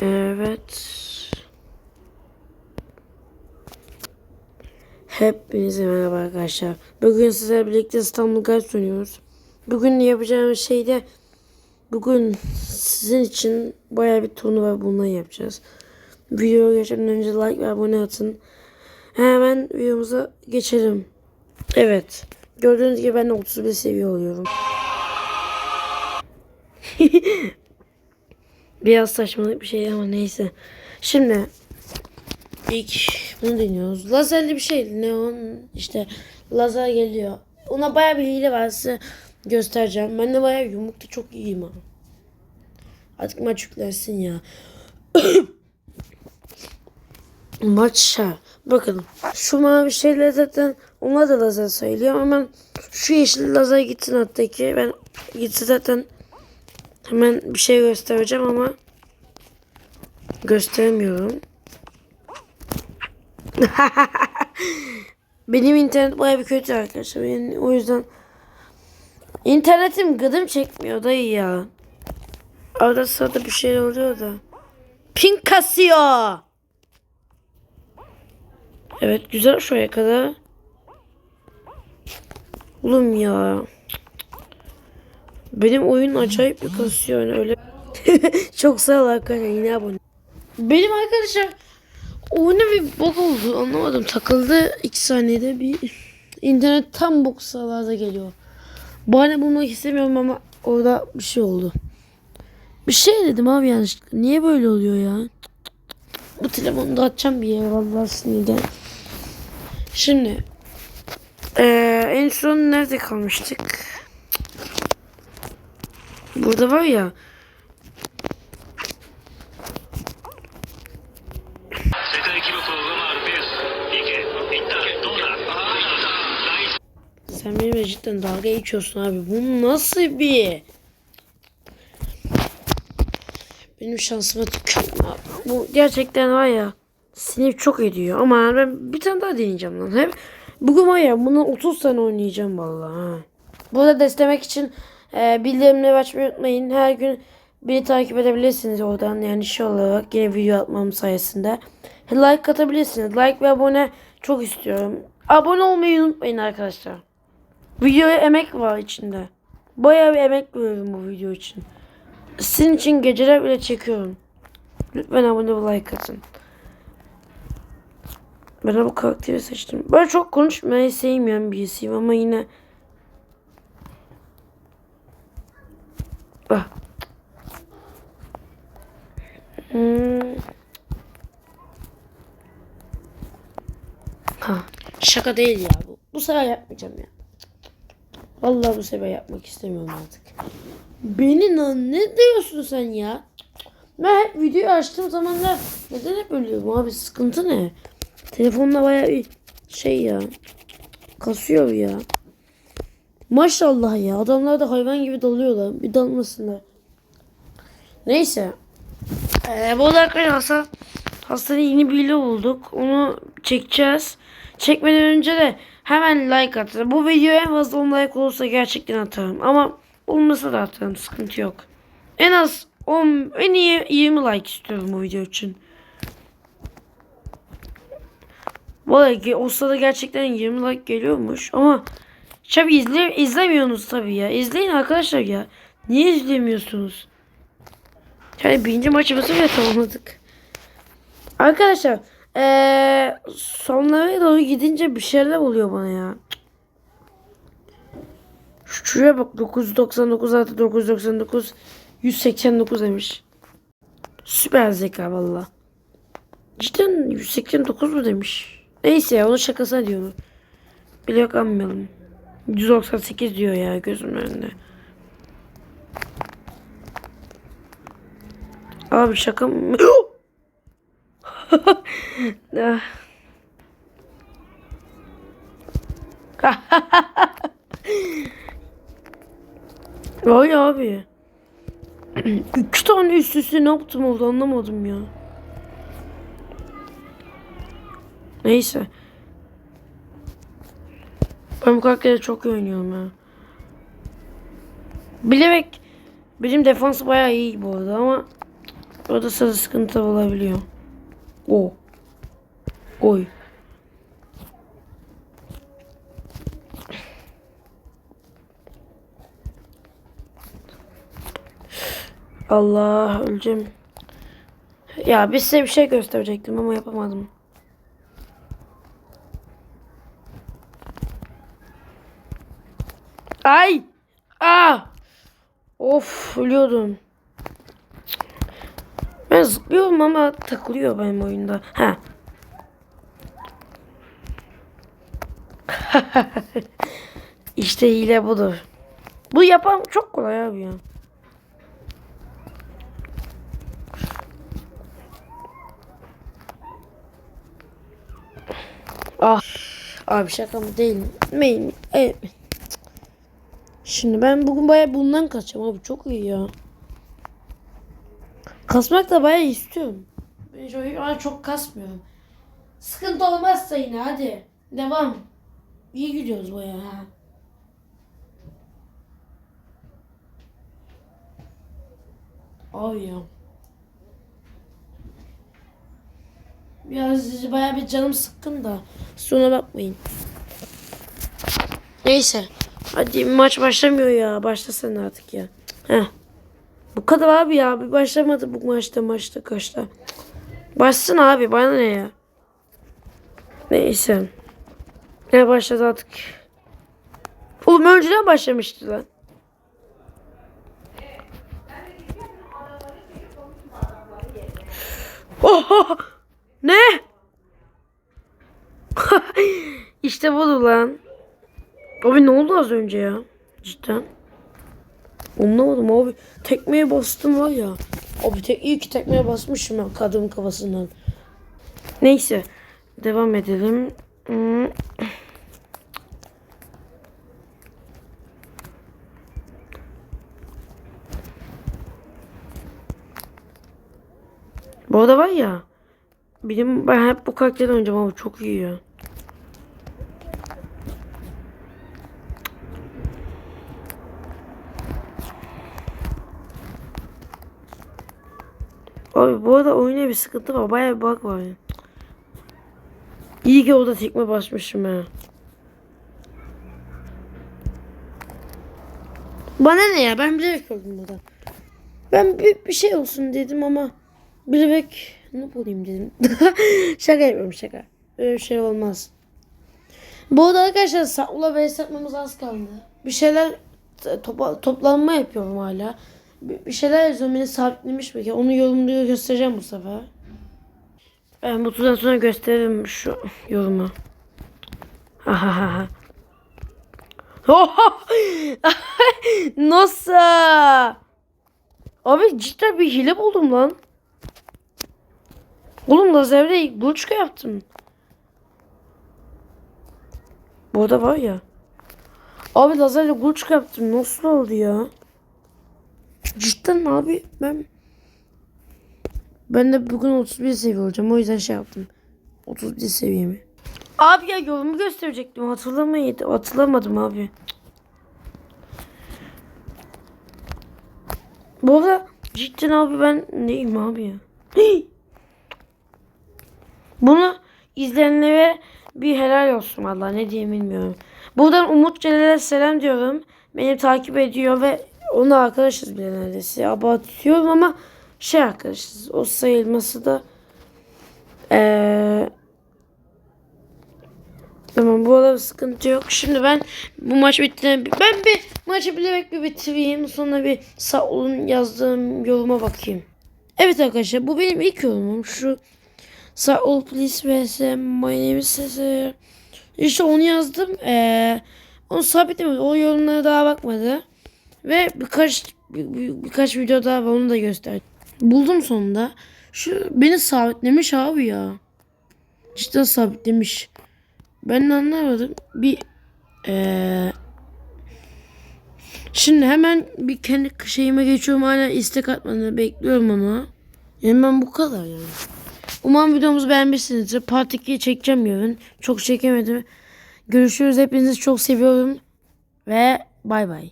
Evet. Hepinize merhaba arkadaşlar. Bugün sizlerle birlikte İstanbul Guide sunuyoruz. Bugün yapacağımız şey de bugün sizin için bayağı bir turnuva bundan yapacağız. Videoya geçmeden önce like ve abone atın. Hemen videomuza geçelim. Evet. Gördüğünüz gibi ben de 31 seviye oluyorum. Biraz saçmalık bir şey ama neyse. Şimdi ilk bunu deniyoruz. Lazerli bir şey. Neon işte lazer geliyor. Ona baya bir hile var size göstereceğim. Ben de baya yumrukta çok iyiyim ha. Artık maç yüklensin ya. Maça. Bakın şu mavi şeyler zaten onlar da lazer sayılıyor ama ben şu yeşil lazer gitsin hatta ki ben gitsin zaten hemen bir şey göstereceğim ama gösteremiyorum. Benim internet baya bir kötü arkadaşlar. Yani o yüzden internetim gıdım çekmiyor dayı ya. Arada sırada bir şey oluyor da. Ping kasıyor. Evet güzel şuraya kadar. Oğlum ya. Benim oyun acayip bir kasıyor yani öyle. Çok sağ ol arkadaşlar yine abone. Benim arkadaşlar oyuna bir bug oldu anlamadım takıldı 2 saniyede bir internet tam bok sağlarda geliyor. Bahane bulmak istemiyorum ama orada bir şey oldu. Bir şey dedim abi yanlışlıkla. Niye böyle oluyor ya? Bu telefonu da atacağım bir yere vallahi sinirden. Şimdi eee, en son nerede kalmıştık? Burada var ya. Sen benimle cidden dalga geçiyorsun abi. Bu nasıl bir? Benim şansıma tükürme. Bu gerçekten var ya. Sinir çok ediyor ama ben bir tane daha deneyeceğim lan. Hep bugün var ya bunu 30 tane oynayacağım vallahi. Burada destemek için e, bildirimleri açmayı unutmayın. Her gün beni takip edebilirsiniz oradan yani şey olarak yine video atmam sayesinde. Like atabilirsiniz. Like ve abone çok istiyorum. Abone olmayı unutmayın arkadaşlar. Videoya emek var içinde. Bayağı bir emek veriyorum bu video için. Sizin için geceler bile çekiyorum. Lütfen abone ve like atın. Ben bu karakteri seçtim. Ben çok konuşmayı sevmeyen birisiyim ama yine Ah. Hmm. Ha, şaka değil ya bu. Bu sefer yapmayacağım ya. Vallahi bu sefer yapmak istemiyorum artık. Beni ne diyorsun sen ya? Ben hep videoyu açtığım zamanlar neden hep ölüyorum abi sıkıntı ne? Telefonla baya bir şey ya. Kasıyor ya. Maşallah ya adamlar da hayvan gibi dalıyorlar. Bir dalmasınlar. Neyse. Ee, bu arkadaşlar hasta, hastanın yeni bir ile bulduk. Onu çekeceğiz. Çekmeden önce de hemen like atın. Bu videoya en fazla 10 like olursa gerçekten atarım. Ama olmasa da atarım. Sıkıntı yok. En az 10, en iyi 20 like istiyorum bu video için. Vallahi olsa da gerçekten 20 like geliyormuş ama Tabi izle, izlemiyorsunuz tabi ya. İzleyin arkadaşlar ya. Niye izlemiyorsunuz? Yani birinci maçımızı bile tamamladık. Arkadaşlar ee, sonlara doğru gidince bir şeyler oluyor bana ya. Şuraya bak 999 artı 999 189 demiş. Süper zeka valla. Cidden 189 mu demiş. Neyse ya onun şakasına diyorum. Bile yok anmayalım. 198 diyor ya gözümün önünde. Abi şaka mı? Vay abi. İki tane üst üste ne yaptım oldu anlamadım ya. Neyse. Ben bu karakteri çok iyi oynuyorum ya. Bilerek benim defansı bayağı iyi bu arada ama Orada sana sıkıntı olabiliyor. O. Oy. Allah öleceğim. Ya bir size bir şey gösterecektim ama yapamadım. Ay! Ah! Of ölüyordum. Ben zıplıyorum ama takılıyor benim oyunda. Ha. işte hile budur. Bu yapan çok kolay abi ya. Ah. Abi şaka mı değil mi? Değil. Evet. Şimdi ben bugün bayağı bundan kaçacağım abi çok iyi ya. Kasmak da bayağı istiyorum. Ben şu an çok kasmıyorum. Sıkıntı olmazsa yine hadi. Devam. İyi gidiyoruz bayağı ha. Abi ya. Biraz bayağı bir canım sıkkın da. Sonra bakmayın. Neyse. Hadi maç başlamıyor ya. Başlasana artık ya. Heh. Bu kadar abi ya. Bir başlamadı bu maçta maçta kaçta. Başsın abi bana ne ya. Neyse. Ne başladı artık. Oğlum önceden başlamıştı lan. Oha! Ne? işte budur lan. Abi ne oldu az önce ya? Cidden. Anlamadım abi. Tekmeye bastım var ya. Abi tek iyi ki tekmeye basmışım ya kadının kafasından. Neyse. Devam edelim. Hmm. Bu arada var ya. Benim ben hep bu karakterden oynayacağım ama çok iyi ya. Abi bu arada oyuna bir sıkıntı var. Bayağı bir bug var. İyi ki orada tekme basmışım ya. Bana ne ya? Ben bilerek öldüm burada. Ben bir, bir şey olsun dedim ama bilerek ne bulayım dedim. şaka yapıyorum şaka. Öyle bir şey olmaz. Bu arada arkadaşlar Sakula ve satmamız az kaldı. Bir şeyler topa, toplanma yapıyorum hala. Bir, şeyler yazıyorum beni sabitlemiş peki. Onu yorumluyor göstereceğim bu sefer. Ben bu turdan sonra gösteririm şu yorumu. Nasıl? Abi cidden bir hile buldum lan. Oğlum lazerle guluçka yaptım. Bu arada var ya. Abi lazerle guluçka yaptım. Nasıl oldu ya? Cidden abi ben ben de bugün 31 seviye olacağım. O yüzden şey yaptım. 31 seviyemi. Abi ya yolumu gösterecektim. Hatırlamaydı. Hatırlamadım abi. Bu arada cidden abi ben neyim abi ya? Bunu izleyenlere bir helal olsun valla ne diyeyim bilmiyorum. Buradan Umut Celal'e selam diyorum. Beni takip ediyor ve onunla arkadaşız bile neredeyse. Abartıyorum ama şey arkadaşız. O sayılması da ee, Tamam bu arada sıkıntı yok. Şimdi ben bu maç bittiğinde ben bir maçı bilerek bir bitireyim. Sonra bir sağ olun yazdığım yoruma bakayım. Evet arkadaşlar bu benim ilk yorumum. Şu sağ ol please vs my name is Cesar. İşte onu yazdım. Ee, onu sabitlemedim. O yorumlara daha bakmadı. Ve birkaç bir, bir- birkaç video daha var onu da gösterdim. Buldum sonunda. Şu beni sabitlemiş abi ya. Cidden sabitlemiş. Ben de anlamadım. Bir eee Şimdi hemen bir kendi şeyime geçiyorum. Hala istek atmanı bekliyorum ama. Yani ben bu kadar yani. Umarım videomuzu beğenmişsinizdir. Part 2'yi çekeceğim yarın. Çok çekemedim. Görüşürüz. Hepinizi çok seviyorum. Ve bay bay.